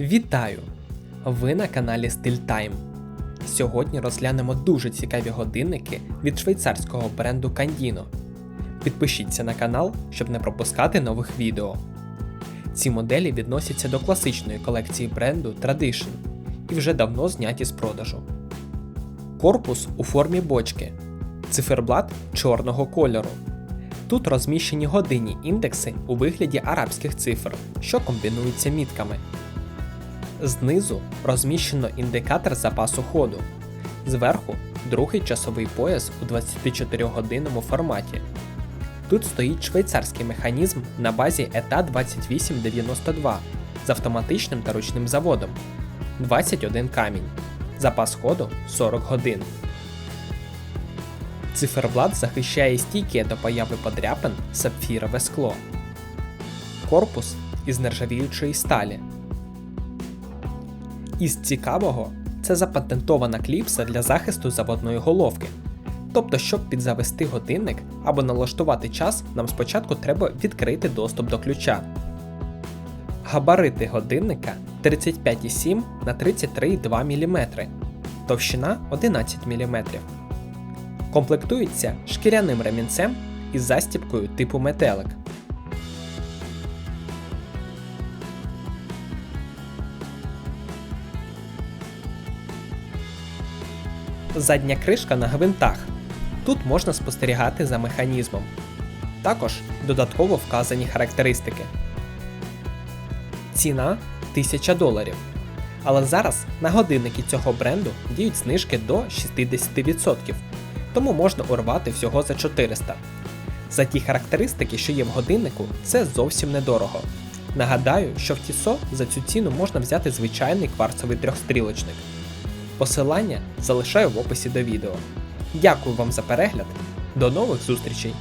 Вітаю! Ви на каналі StillTime. Сьогодні розглянемо дуже цікаві годинники від швейцарського бренду Candino. Підпишіться на канал, щоб не пропускати нових відео. Ці моделі відносяться до класичної колекції бренду Tradition і вже давно зняті з продажу. Корпус у формі бочки, циферблат чорного кольору. Тут розміщені годинні індекси у вигляді арабських цифр, що комбінуються мітками. Знизу розміщено індикатор запасу ходу. Зверху другий часовий пояс у 24-годинному форматі. Тут стоїть швейцарський механізм на базі ETA 2892 з автоматичним та ручним заводом 21 камінь. Запас ходу 40 годин. Циферблат захищає стійке до появи подряпин сапфірове скло. Корпус із нержавіючої сталі. Із цікавого це запатентована кліпса для захисту заводної головки. Тобто, щоб підзавести годинник або налаштувати час, нам спочатку треба відкрити доступ до ключа. Габарити годинника 35,7 на 33,2 мм, товщина 11 мм. Комплектується шкіряним ремінцем із застібкою типу метелик. Задня кришка на гвинтах. Тут можна спостерігати за механізмом. Також додатково вказані характеристики. Ціна 1000 доларів. Але зараз на годинники цього бренду діють знижки до 60%, тому можна урвати всього за 400. За ті характеристики, що є в годиннику, це зовсім недорого. Нагадаю, що в Тісо за цю ціну можна взяти звичайний кварцовий трьохстрілочник. Посилання залишаю в описі до відео. Дякую вам за перегляд. До нових зустрічей!